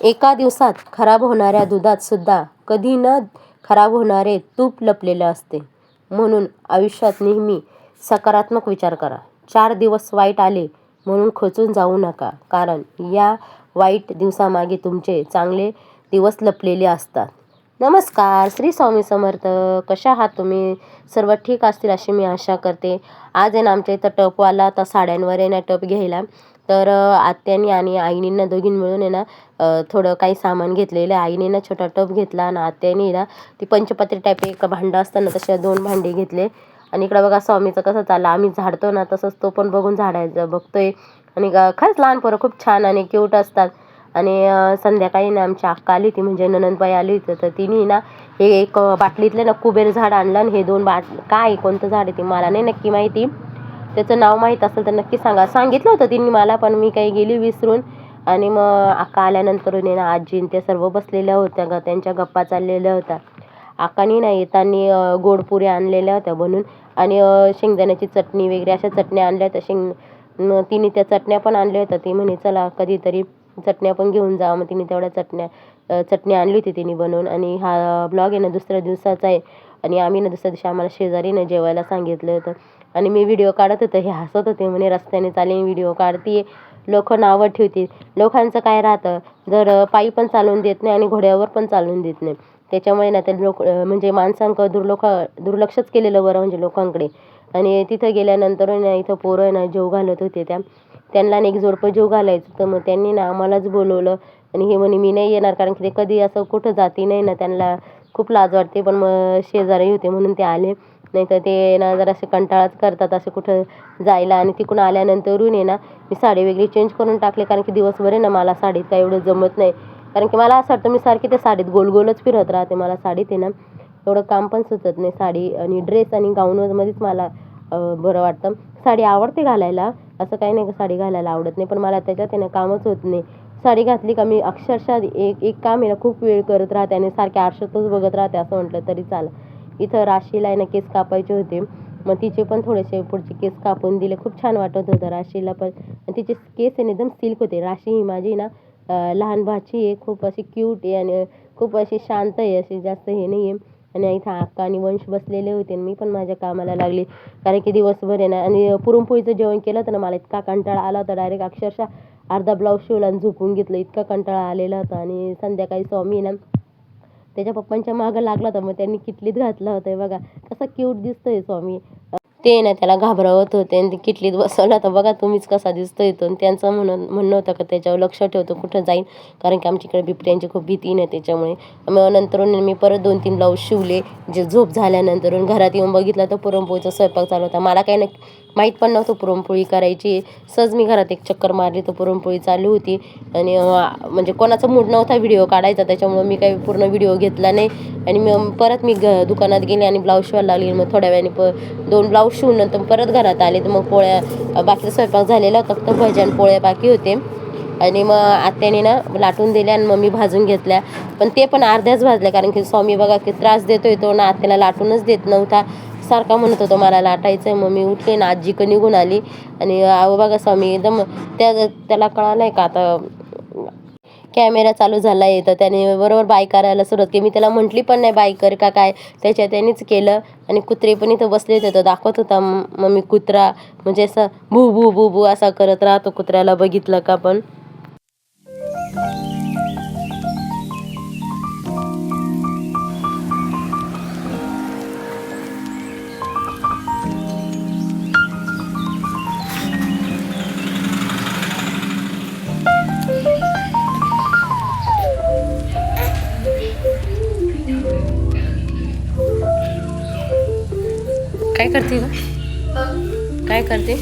एका दिवसात खराब होणाऱ्या दुधात सुद्धा कधी न खराब होणारे तूप लपलेले असते. म्हणून आयुष्यात नेहमी सकारात्मक विचार करा. चार दिवस वाईट आले म्हणून खचून जाऊ नका. कारण या वाईट दिवसामागे तुमचे चांगले दिवस लपलेले असतात. नमस्कार श्री स्वामी समर्थ. कशा आहात तुम्ही? सर्व ठीक असतील अशी मी आशा करते. आज आहे ना आमच्या इथं टपवाला आता साड्यांवर आहे ना टप घ्यायला. तर आत्यानी आणि आईनींना दोघीं मिळून आहे ना थोडं काही सामान घेतलेलं आहे. आईने ना छोटा टप घेतला आणि आत्यानी ना ती पंचपत्री टाईप एक भांडं असतं ना तसे दोन भांडे घेतले. आणि इकडं बघा स्वामीचं कसं चाललं. आम्ही झाडतो ना तसंच तो पण बघून झाडायचं बघतोय. आणि खरंच लहान पोरं खूप छान आणि क्यूट असतात. आणि संध्याकाळी ना आमची अक्का आली होती म्हणजे ननंदबाई आली होती तर तिने ना हे एक बाटलीतले बाटलीतलं ना कुबेर झाड आणलं आणि हे दोन बाट काय कोणतं झाड आहे ते मला नाही नक्की माहिती. त्याचं नाव माहीत असेल तर नक्की सांगा. सांगितलं होतं तिने मला पण मी काही गेली विसरून. आणि मग अक्का आल्यानंतर ना आजी ते त्या सर्व बसलेल्या होत्या ग त्यांच्या गप्पा चाललेल्या होत्या. अक्कानी ना येताना गोडपुऱ्या आणलेल्या होत्या बनून. आणि शेंगदाण्याची चटणी वगैरे अशा चटण्या आणल्या होत्या. शेंग तिने त्या चटण्या पण आणल्या होत्या. ती म्हणे चला कधीतरी चटण्या पण घेऊन जा. मग तिने तेवढ्या चटण्या चटणी आणली होती तिने बनवून. आणि हा ब्लॉग आहे ना दुसऱ्या दिवसाचा आहे. आणि आम्ही ना दुसऱ्या दिवशी आम्हाला शेजारी ना जेवायला सांगितलं होतं. आणि मी व्हिडिओ काढत होते. हे हसत होते म्हणे रस्त्याने चालेल व्हिडिओ काढते लोक नावं ठेवतील. लोकांचं काय राहतं? जर पायी पण चालवून देत नाही आणि घोड्यावर पण चालवून देत नाही. त्याच्यामुळे ना ते लोक म्हणजे माणसांक दुर्लोक दुर्लक्षच केलेलं बरं म्हणजे लोकांकडे. आणि तिथं गेल्यानंतर ना इथं पोरं ना जेव घालत होते त्या. त्यांना ना एक जोडपं जेव घालायचं तर मग त्यांनी ना आम्हालाच बोलवलं. आणि हे म्हणे मी नाही येणार कारण की ते कधी असं कुठं जाती नाही ना. त्यांना खूप लाज वाटते. पण मग शेजारी होते म्हणून ते आले. नाही तर ते ना जरासे कंटाळाच करतात असं कुठं जायला. आणि तिकडून आल्यानंतरून आहे ना मी साडी वेगळी चेंज करून टाकली. कारण की दिवसभर आहे ना मला साडीत काय एवढं जमत नाही. कारण की मला असं वाटतं मी सारखी त्या साडीत गोल गोलच फिरत राहते. मला साडीत आहे ना एवढं काम पण सुचत नाही. साडी आणि ड्रेस आणि गाऊनमध्येच मला बरं वाटतं. साडी आवडते घालायला. असं काही नाही का साडी घालायला आवडत नाही पण मला त्याच्यात आहे ना कामच होत नाही. साडी घातली का मी अक्षरशः एक एक काम आहे ना खूप वेळ करत राहते आणि सारखे आरशातच बघत राहते असं म्हटलं तरी चालेल. इथं राशीला आहे ना केस कापायचे होते. मग तिचे पण थोडेसे पुढचे केस कापून दिले. खूप छान वाटत होतं राशीला पण. आणि तिचे केस आहे ना एकदम सिल्क होते. राशी ही माझी ना लहान भाची आहे. खूप अशी क्यूट आहे आणि खूप अशी शांत आहे अशी जास्त हे नाही आहे आणि इथं अक्का आणि वंश बसलेले होते आणि मी पण माझ्या कामाला लागली. कारण की दिवसभर आहे ना आणि पुरणपोळीचं जेवण केलं होतं ना मला इतका कंटाळा आला होता डायरेक्ट अक्षरशः अर्धा ब्लाऊज शिवला आणि झोपून घेतलं. इतका कंटाळा आलेला होता. आणि संध्याकाळी स्वामी ना त्याच्या पप्पांच्या मागं लागला होता. मग त्यांनी किटलीत घातला होता. बघा कसा क्यूट दिसतोय स्वामी. ते ना त्याला घाबरवत होते आणि ते किटलीत बसवला. होता बघा तुम्हीच कसा दिसतो येतो आणि त्यांचं म्हणून म्हणणं होतं का त्याच्यावर लक्ष ठेवतो कुठं जाईन? कारण की आमच्याकडे बिबट्यांची खूप भीती नाही त्याच्यामुळे. मग नंतरून मी परत दोन तीन ब्लाऊज शिवले. जे झोप झाल्यानंतरून घरात येऊन बघितलं तर पुरणपोळीचा स्वयंपाक चालू होता. मला काही नाही माहीत पण नव्हतं पुरणपोळी करायची. सहज मी घरात एक चक्कर मारली तर पुरणपोळी चालू होती. आणि म्हणजे कोणाचा मूड नव्हता व्हिडिओ काढायचा त्याच्यामुळं मी काही पूर्ण व्हिडिओ घेतला नाही. आणि मग परत मी ग दुकानात गेले आणि ब्लाऊज शिवायला लागली. मग थोड्या वेळाने प दोन ब्लाऊज शिवून नंतर परत घरात आले. तर मग पोळ्या बाकीचा स्वयंपाक झालेला. होता फक्त भजन पोळ्या बाकी होते. आणि मग आत्याने ना लाटून दिल्या आणि मग मी भाजून घेतल्या. पण ते पण अर्ध्याच भाजल्या. कारण की स्वामी बघा की त्रास देतोय तो. ना आत्याला लाटूनच देत नव्हता. सारखा म्हणत होतो मला लाटायचं आहे मग मी उठले ना आजी का निघून आली. आणि अहो बघा स्वामी एकदम त्या त्याला कळालं आहे का आता कॅमेरा चालू झाला आहे तर त्याने बरोबर बाय करायला सुरुवात केली. मी त्याला म्हटली पण नाही बाय कर का काय? त्याच्या त्यानेच केलं. आणि कुत्रे पण इथं बसले होते तर दाखवत होता मम्मी मग मी कुत्रा. म्हणजे असं भू भू भू भू असा करत राहतो कुत्र्याला बघितलं का पण. काय करते ग? काय करते?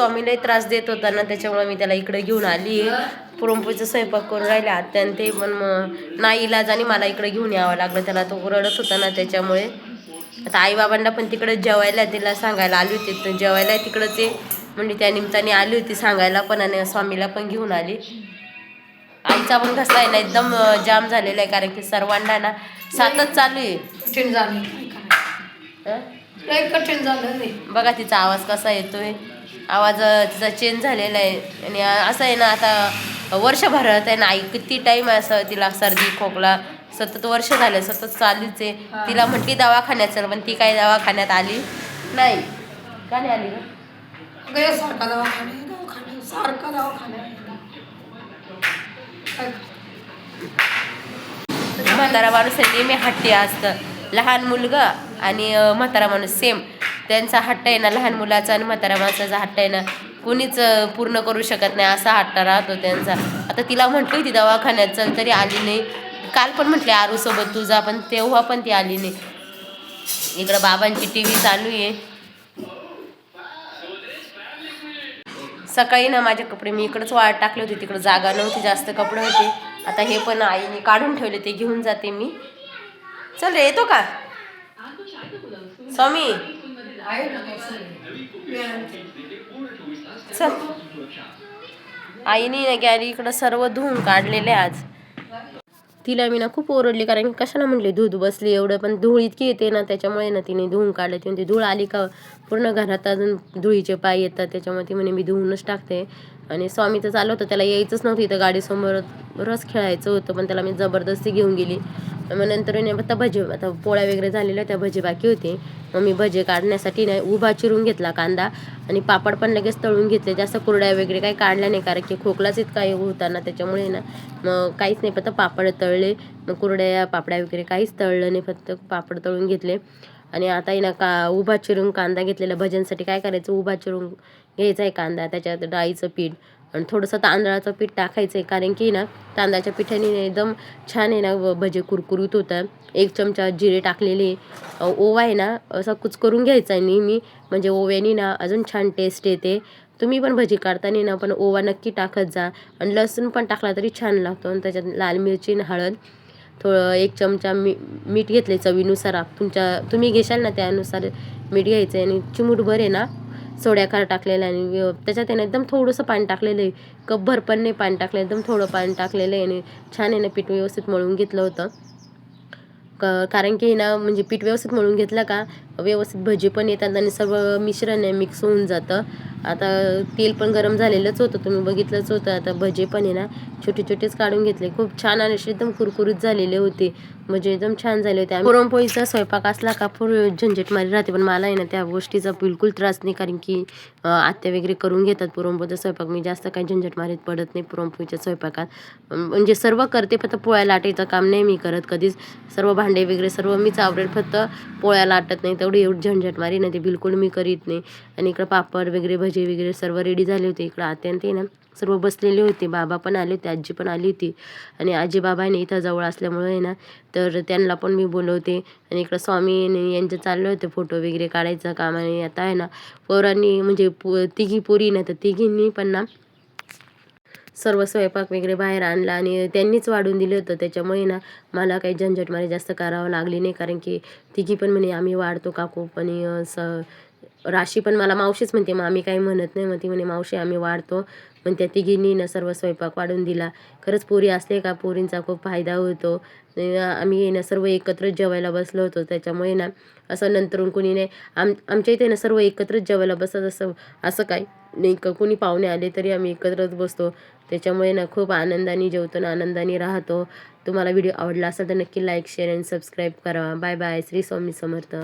स्वामीलाही त्रास देत होता ना त्याच्यामुळे मी त्याला इकडे घेऊन आली. पुरणपोळीचा स्वयंपाक करून राहिले. आत्यान ते पण मग नाही इलाजाने मला इकडे घेऊन यावं लागलं. त्याला तो रडत होता ना त्याच्यामुळे. आता आईबाबांना पण तिकडे जेवायला तिला सांगायला आली होती. जेवायला तिकडंच आहे म्हणजे त्या निमित्ताने आली होती सांगायला पण आणि स्वामीला पण घेऊन आली. आईचा पण घसा आहे ना एकदम जाम झालेला आहे. कारण की सर्वांना ना सातच चालू आहे. कठीण झालं. कठीण झालं बघा तिचा आवाज कसा येतोय. आवाज तिचा चेंज झालेला आहे. आणि असं आहे ना आता वर्षभरात आहे ना आई किती टाईम असं तिला सर्दी खोकला सतत वर्ष झालं सतत चालूच आहे. तिला म्हटली दवाखान्यात चल पण ती काही दवाखान्यात आली नाही. का नाही आली गं? सारखा दवाखाना सारखा दवाखाना म्हातारा माणूस आहे नेहमी हट्टी असतं. लहान मुलगा आणि म्हातारा माणूस सेम त्यांचा हट्ट आहे ना लहान मुलाचा आणि म्हातारा माणसाचा हट्ट आहे ना कुणीच पूर्ण करू शकत नाही असा हट्ट राहतो त्यांचा. आता तिला म्हटली होती दवाखान्यात चल तरी आली नाही. काल पण म्हटले आरूसोबत तुझा पण तेव्हा पण ती आली नाही. इकडं बाबांची टी व्ही चालू आहे. सकाळी ना माझे कपडे मी इकडंच वाळत टाकले होते तिकडं जागा नव्हती जास्त कपडे होते. आता हे पण आईने काढून ठेवले ते घेऊन जाते मी. चल रे येतो का? स्वामी ना चल. आईने गॅरी इकडं सर्व धुवून काढलेले आज. तिला मी ना खूप ओरडली कारण की कशाला म्हटली धूध बसली एवढं पण धूळ इतकी येते ना त्याच्यामुळे ना तिने धुवून काढलं. ती म्हणते धूळ आली का पूर्ण घरात अजून धुळीचे पाय येतात. त्याच्यामुळे ती म्हणे मी धुवूनच टाकते. आणि स्वामी तर चालू होतं त्याला यायचंच नव्हतं इथं गाडीसमोर रस खेळायचं होतं पण त्याला मी जबरदस्ती घेऊन गेली. मग नंतर नाही आता भजे आता पोळ्या वगैरे झालेल्या त्या भजे बाकी होते. मग मी भजे काढण्यासाठी नाही उभा चिरून घेतला कांदा आणि पापड पण लगेच तळून घेतले. जास्त कुरड्या वगैरे काही काढल्या नाही कारण की खोकलाच इतका हे होता ना त्याच्यामुळे ना मग काहीच नाही फक्त पापड तळले. मग कुरड्या पापड्या वगैरे काहीच तळलं नाही फक्त पापड तळून घेतले. आणि आता ना का उभा चिरून कांदा घेतलेला. भजनसाठी काय करायचं? उभा चिरून घ्यायचा आहे कांदा त्याच्यात डाळीचं पीठ आणि थोडंसं तांदळाचं पीठ टाकायचं आहे कारण की ना तांदळाच्या पिठाने एकदम छान आहे ना व- भजे कुरकुरीत होतात. एक चमचा जिरे टाकलेले ओवा आहे ना असा कुचकरून घ्यायचा आहे नेहमी. म्हणजे ओव्याने ना अजून छान टेस्ट येते. तुम्ही पण भजी काढताना ना पण ओवा नक्की टाकत जा. आणि लसूण पण टाकला तरी छान लागतो. आणि त्याच्यात लाल मिरची आणि हळद थोडं एक चमचा मी मीठ घेतले चवीनुसार. तुमच्या तुम्ही घेशाल ना त्यानुसार मीठ घ्यायचं आहे आणि चिमूटभर आहे ना सोड्याखार टाकलेलं आहे आणि त्याच्यात आहे एकदम थोडंसं पाणी टाकलेलं आहे. कपभर पण नाही पाणी टाकलं एकदम थोडं पाणी टाकलेलं आहे आणि छान आहे ना पीठ व्यवस्थित मळून घेतलं होतं. क कारण की ना म्हणजे पीठ व्यवस्थित मळून घेतलं का व्यवस्थित भजी पण येतात आणि सर्व मिश्रण आहे मिक्स होऊन जातं. आता तेल पण गरम झालेलंच होतं तुम्ही बघितलंच होतं. आता भजे पण आहे ना छोटे छोटेच काढून घेतले. खूप छान आणि असे एकदम कुरकुरीत झालेले होते. म्हणजे एकदम छान झाले होते. पुरणपोळीचा स्वयंपाक असला का पूर झंझट मारी राहते. पण मला आहे ना त्या गोष्टीचा बिलकुल त्रास नाही. कारण की आत्या वगैरे करून घेतात पुरणपोळीचा स्वयंपाक. मी जास्त काही झंझट मारीत पडत नाही पुरणपोळीच्या स्वयंपाकात. म्हणजे सर्व करते फक्त पोळ्या लाटायचं काम नाही मी करत कधीच. सर्व भांडे वगैरे सर्व मीच आवडेल फक्त पोळ्या लाटत नाही तर तेवढी एवढी झंझट मारी ना ते बिलकुल मी करीत नाही. आणि इकडं पापड वगैरे भजे वगैरे सर्व रेडी झाले होते. इकडं आत्या ते ना सर्व बसलेले होते. बाबा पण आले होते आजी पण आली होती. आणि आजी बाबा आहे ना इथं जवळ असल्यामुळे आहे ना तर त्यांना पण मी बोलवते. आणि इकडं स्वामी यांचे चालले होते फोटो वगैरे काढायचं काम आणि आता आहे ना पोरांनी म्हणजे पो तिघी पोरी ना तर तिघींनी पण ना सर्व स्वयंपाक वगैरे बाहेर आणला आणि त्यांनीच वाढून दिलं होतं. त्याच्यामुळे ना मला काही झंझट मला जास्त करावं लागली नाही. कारण की तिघी पण म्हणे आम्ही वाढतो काकू. पण स राशी पण मला मावशीच म्हणते. मग आम्ही काही म्हणत नाही. मग ती म्हणे मावशी आम्ही वाढतो. पण त्या तिघींनी ना सर्व स्वयंपाक वाढून दिला. खरंच पोरी असले का पोरींचा खूप फायदा होतो. आम्ही ना सर्व एकत्रच जेवायला बसलो होतो. त्याच्यामुळे ना असं नंतरून कोणी नाही. आम आमच्या इथे ना सर्व एकत्रच जेवायला बसत असं असं काय नाही का कोणी पाहुणे आले तरी आम्ही एकत्रच बसतो. त्याच्यामुळे ना खूप आनंदाने जेवतो ना आनंदाने राहतो. तुम्हाला व्हिडिओ आवडला असेल तर नक्की लाईक शेअर आणि सबस्क्राईब करा. Bye bye Shri Swami Samarth.